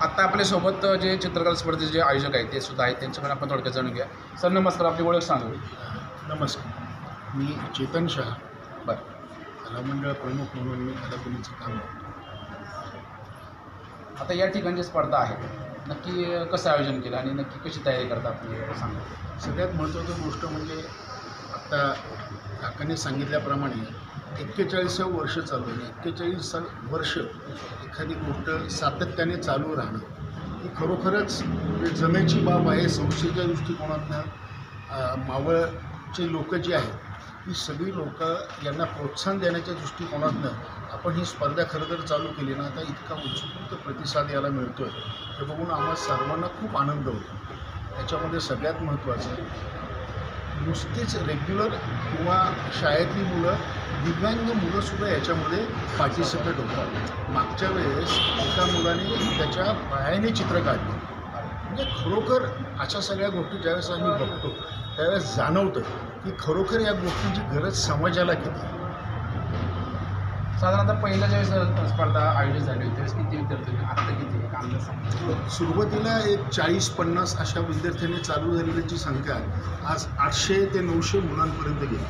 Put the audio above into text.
आत्ता आपल्यासोबत जे चित्रकला स्पर्धेचे जे आयोजक आहेत ते सुद्धा आहेत. त्यांच्याकडे आपण थोडक्यात जाणून घ्या सर नमस्कार. आपली ओळख सांगू नमस्कार. मी चेतन शहा. बरं. कलामंडळ प्रमुख म्हणून मी कलाकुलीचं काम करतो. आता या ठिकाणी जी स्पर्धा आहे नक्की कसं आयोजन केलं आणि नक्की कशी तयारी करता आपली? सांगा. सगळ्यात महत्त्वाची गोष्ट म्हणजे आत्ता काकांनी सांगितल्याप्रमाणे एक्केचाळीसावं वर्ष चालू आहे. एक्केचाळीस वर्ष एखादी गोष्ट सातत्याने चालू राहणं ही खरोखरच म्हणजे जमेची बाब आहे. संस्थेच्या दृष्टिकोनातनं मावळचे लोक जे आहेत ही सगळी लोक यांना प्रोत्साहन देण्याच्या दृष्टिकोनातनं आपण ही स्पर्धा खरं तर चालू केली ना आता इतका उत्स्फूर्त प्रतिसाद याला मिळतो आहे हे बघून आम्हा सर्वांना खूप आनंद होतो. त्याच्यामध्ये सगळ्यात महत्त्वाचं नुसतीच रेग्युलर किंवा शाळेतली मुलं दिव्यांग मुलंसुद्धा याच्यामध्ये पार्टिसिपेट होतात. मागच्या वेळेस एका मुलाने त्याच्या पायाने चित्र काढलं. म्हणजे खरोखर अशा सगळ्या गोष्टी ज्यावेळेस आम्ही बघतो त्यावेळेस जाणवतं की खरोखर या गोष्टींची गरज समाजाला किती. साधारणतः पहिल्या ज्यावेळेस स्पर्धा आयोजित झाली होती त्यावेळेस किती विद्यार्थी आत्ता किती सांगा. सुरुवातीला एक चाळीस पन्नास अशा विद्यार्थ्यांनी चालू झालेल्याची संख्या आज आठशे ते नऊशे मुलांपर्यंत गेली.